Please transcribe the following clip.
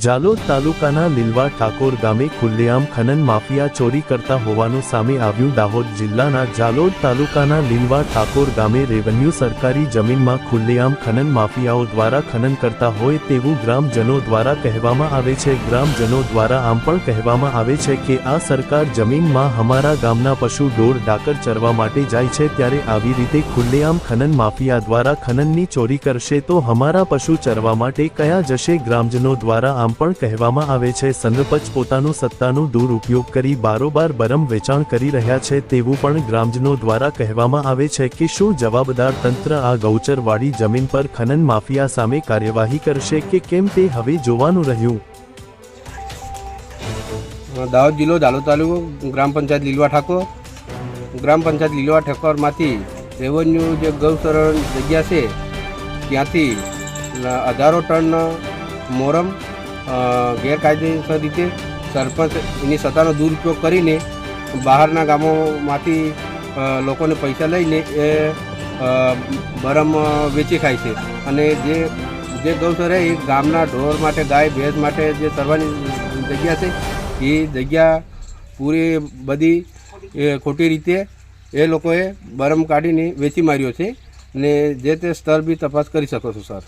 જાલોદ તાલુકાના લીલવા ઠાકોર ગામે ખુલ્લેઆમ ખનન માફિયા ચોરી કરતા હોવાનું સામે આવ્યું દાહોદ જિલ્લાના જાલોદ તાલુકાના લીલવા ઠાકોર ગામે રેવન્યુ સરકારી જમીનમાં ખુલ્લેઆમ ખનન માફિયાઓ દ્વારા ખનન કરતા હોય તેવું ગ્રામજનો દ્વારા કહેવામાં આવે છે. ગ્રામજનો દ્વારા આમ પણ કહેવામાં આવે છે કે આ સરકાર જમીનમાં અમારા ગામના પશુ ઢોર ડાકર ચરવા માટે જાય છે. ત્યારે આવી રીતે ખુલ્લેઆમ ખનન માફિયા દ્વારા ખનનની ચોરી કરશે તો અમારા પશુ ચરવા માટે કયા જશે? ગ્રામજનો દ્વારા આમ પણ કહેવામાં આવે છે સંરપંચ પોતાનું સત્તાનો દુરુપયોગ કરી બારોબાર બરમ વેચાણ કરી રહ્યા છે તેવું પણ ગ્રામજનો દ્વારા કહેવામાં આવે છે કે શું જવાબદાર તંત્ર આ ગૌચરવાળી જમીન પર ખનન માફિયા સામે કાર્યવાહી કરશે કે કેમ તે હવે જોવાનું રહ્યું? દાહોદ જિલ્લો દાહોદ તાલુકો, ગ્રામ પંચાયત લીલવા ઠાકોર. ગ્રામ પંચાયત લીલવા ઠાકોરમાંથી રેવન્યુ જે ગૌચરણ જગ્યા છે, ત્યાંથી હજારો ટન મોરમ ગેરકાયદેસર રીતે સરપંચ એની સત્તાનો દુરુપયોગ કરીને બહારના ગામોમાંથી લોકોને પૈસા લઈને એ બરમ વેચી ખાય છે. અને જે જે ગૌસર એ ગામના ઢોર માટે, ગાય, ભેંસ માટે જે સરવાની જગ્યા છે, એ જગ્યા પૂરી બધી, એ ખોટી રીતે એ લોકોએ બરમ કાઢીને વેચી માર્યો છે. ને જે તે સ્તર બી તપાસ કરી શકો છો, સર.